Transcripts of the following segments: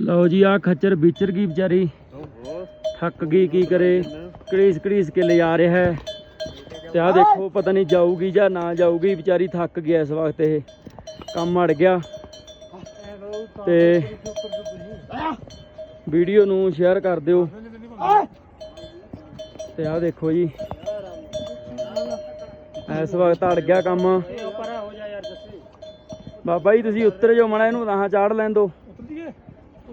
ਲਓ ਜੀ ਆ ਖੱਚਰ ਵਿਚਰ ਗਈ ਵਿਚਾਰੀ। ਥੱਕ ਗਈ ਕੀ ਕਰੇ? ਕੜੀਸ ਕੜੀਸ ਕੇ ਲਿਜਾ ਰਿਹਾ ਹੈ। ਤੇ ਆ ਦੇਖੋ, ਪਤਾ ਨਹੀਂ ਜਾਊਗੀ ਜਾਂ ਨਾ ਜਾਊਗੀ, ਵਿਚਾਰੀ ਥੱਕ ਗਿਆ ਇਸ ਵਕਤ ਇਹ। ਕੰਮ ਅੜ ਗਿਆ। ਤੇ ਵੀਡੀਓ ਨੂੰ ਸ਼ੇਅਰ ਕਰ ਦਿਓ। ਤੇ ਆ ਦੇਖੋ ਜੀ। ਇਸ ਵਕਤ ਅੜ ਗਿਆ ਕੰਮ। ਬਾਬਾ ਜੀ, ਤੁਸੀਂ ਉੱਤਰ ਜਾਓ, ਮੜਾ ਇਹਨੂੰ ਤਾਂ ਚਾੜ ਲੈਣ ਦੋ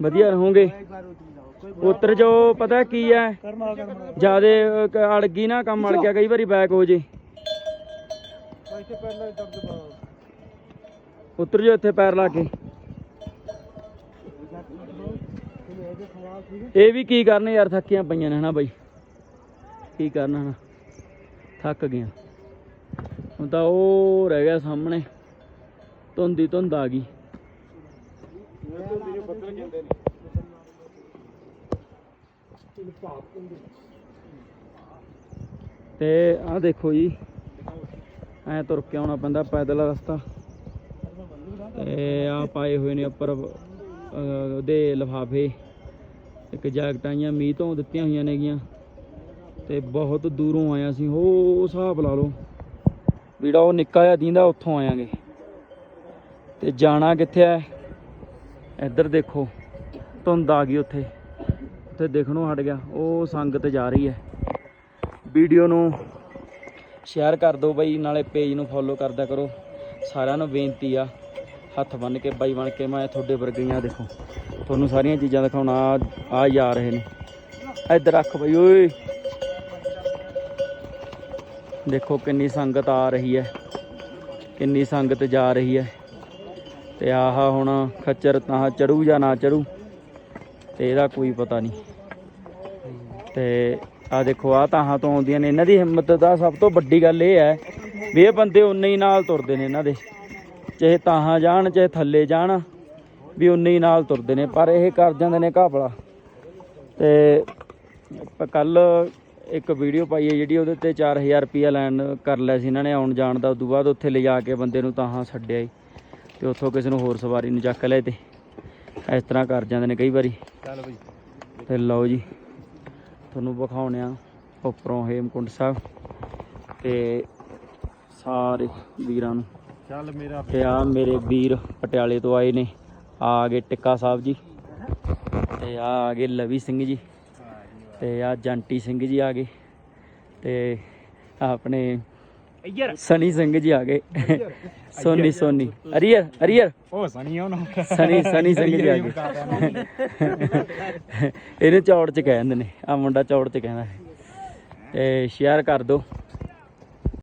ਵਧੀਆ ਰਹੋਗੇ। ਉੱਤਰ ਜਾਓ ਪਤਾ ਕੀ ਹੈ? ਜਿਆਦੇ ਅੜ ਗਈ ਨਾ ਕੰਮ ਅੜ ਗਿਆ ਕਈ ਵਾਰੀ ਬੈਕ ਹੋ ਜੇ। ਉੱਤਰ ਜਾਓ ਇੱਥੇ ਪੈਰ ਲਾ ਕੇ। ਇਹ ਵੀ ਕੀ ਕਰਨ ਯਾਰ ਥੱਕੀਆਂ ਪਈਆਂ ਨੇ ਹਨਾ ਬਾਈ। ਕੀ ਕਰਨਾ ਹਨਾ? ਥੱਕ ਗਿਆ ਹੁਣ ਤਾਂ ਉਹ ਰਹਿ ਗਿਆ ਸਾਹਮਣੇ। ਧੁੰਦ ਧੁੰਦ ਆ ਗਈ। ਤੇ ਆਹ ਦੇਖੋ ਜੀ, ਐ ਤੁਰ ਕੇ ਆਉਣਾ ਪੈਂਦਾ ਪੈਦਲ ਰਸਤਾ। ਤੇ ਆ ਪਾਏ ਹੋਏ ਨੇ ਉੱਪਰ ਉਹਦੇ ਲਿਫਾਫੇ। ਇੱਕ ਜੈਕਟਾਂ ਮੀਂਹ ਤੋਂ ਦਿੱਤੀਆਂ ਹੋਈਆਂ ਨੇਗੀਆਂ। ਤੇ ਬਹੁਤ ਦੂਰੋਂ ਆਇਆ ਸੀ, ਹੋ ਹਿਸਾਬ ਲਾ ਲਓ। ਵੀੜਾ ਉਹ ਨਿੱਕਾ ਜਿਹਾ ਦੀਂਦਾ, ਉੱਥੋਂ ਆਇਆਂਗੇ। ਤੇ ਜਾਣਾ ਕਿੱਥੇ ਹੈ? ਇੱਧਰ ਦੇਖੋ, ਧੁੰਦ ਆ ਗਈ ਉੱਥੇ। ਉੱਥੇ ਦੇਖਣੋਂ ਹਟ ਗਿਆ, ਉਹ ਸੰਗਤ ਜਾ ਰਹੀ ਹੈ। ਵੀਡੀਓ ਨੂੰ ਸ਼ੇਅਰ ਕਰ ਦਿਓ ਬਾਈ, ਨਾਲੇ ਪੇਜ ਨੂੰ ਫੋਲੋ ਕਰਦਾ ਕਰੋ। ਸਾਰਿਆਂ ਨੂੰ ਬੇਨਤੀ ਆ, ਹੱਥ ਬੰਨ ਕੇ, ਬਾਈ ਬਣ ਕੇ, ਮੈਂ ਤੁਹਾਡੇ ਵਰਗੀਆਂ ਦੇਖੋ। ਤੁਹਾਨੂੰ ਸਾਰੀਆਂ ਚੀਜ਼ਾਂ ਦਿਖਾਉਣਾ ਆ ਜਾ ਰਹੇ ਨੇ। ਇੱਧਰ ਰੱਖ ਬਾਈ, ਓਏ। ਦੇਖੋ ਕਿੰਨੀ ਸੰਗਤ ਆ ਰਹੀ ਹੈ, ਕਿੰਨੀ ਸੰਗਤ ਜਾ ਰਹੀ ਹੈ। ਤੇ ਆਹ ਹੁਣ ਖੱਚਰ ਤਾਂ ਚੜੂ ਜਾਂ ਨਾ ਚੜੂ, ਤੇ ਇਹਦਾ ਕੋਈ ਪਤਾ ਨਹੀਂ। ਤੇ ਆ ਦੇਖੋ ਆ ਤਾਹਾਂ ਤੋਂ ਆਉਂਦੀਆਂ ਨੇ। ਇਹਨਾਂ ਦੀ ਹਿੰਮਤ ਦਾ ਸਭ ਤੋਂ ਵੱਡੀ ਗੱਲ ਇਹ ਹੈ ਵੀ ਇਹ ਬੰਦੇ ਉਨੇ ਹੀ ਨਾਲ ਤੁਰਦੇ ਨੇ ਇਹਨਾਂ ਦੇ। ਚਾਹੇ ਤਾਹਾਂ ਜਾਣ, ਚਾਹੇ ਥੱਲੇ ਜਾਣ, ਵੀ ਉਨੇ ਹੀ ਨਾਲ ਤੁਰਦੇ ਨੇ। ਪਰ ਇਹ ਕਰ ਜਾਂਦੇ ਨੇ ਘਾਪਲਾ ਤੇ ਕੱਲ ਇੱਕ ਵੀਡੀਓ ਪਾਈ ਹੈ ਜਿਹੜੀ ਉਹਦੇ ਤੇ 4000 ਰੁਪਿਆ ਲੈਣ ਕਰ ਲਿਆ ਸੀ ਇਹਨਾਂ ਨੇ। ਆਉਣ ਜਾਣ ਦਾ, ਉਦੋਂ ਬਾਅਦ ਉੱਥੇ ਲਿਜਾ ਕੇ ਬੰਦੇ ਨੂੰ ਤਾਹਾਂ ਛੱਡਿਆ ਈ। ਤੇ ਉੱਥੋਂ ਕਿਸੇ ਨੂੰ ਹੋਰ ਸਵਾਰੀ ਨੂੰ ਚੱਕ ਲਏ ਤੇ ਇਸ ਤਰ੍ਹਾਂ ਕਰ ਜਾਂਦੇ ਨੇ ਕਈ ਵਾਰੀ। ਚੱਲ ਬਈ। ਤੇ ਲਓ ਜੀ ਤੁਹਾਨੂੰ ਵਿਖਾਉਣੇ ਆ ਉੱਪਰੋਂ ਹੇਮਕੁੰਡ ਸਾਹਿਬ ਤੇ ਸਾਰੇ ਵੀਰਾਂ ਨੂੰ। ਚੱਲ ਮੇਰਾ ਤੇ ਆ ਮੇਰੇ ਵੀਰ ਪਟਿਆਲੇ ਤੋਂ ਆਏ ਨੇ ਆ ਗਏ ਟਿੱਕਾ ਸਾਹਿਬ ਜੀ। ਤੇ ਆ ਆ ਗਏ ਲਵੀ ਸਿੰਘ ਜੀ। ਤੇ ਆ ਜੰਟੀ ਸਿੰਘ ਜੀ ਆ ਗਏ। ਤੇ ਆਹ ਸਨੀ ਸਿੰਘ ਜੀ ਆ ਗਏ। ਸੋਨੀ ਸੋਨੀ। ਅਰੀਅਰ ਅਰੀਅਰ। ਉਹ ਸਣੀ ਆ ਉਹਨਾਂ। ਸਨੀ ਸਨੀ ਸਿੰਘ ਜੀ ਆ ਗਏ। ਇਹਨੂੰ ਚੌੜ ਚ ਕਹਿੰਦੇ ਨੇ। ਆ ਮੁੰਡਾ ਚੌੜ ਚ ਕਹਿੰਦਾ ਤੇ ਸ਼ੇਅਰ ਕਰ ਦਿਓ।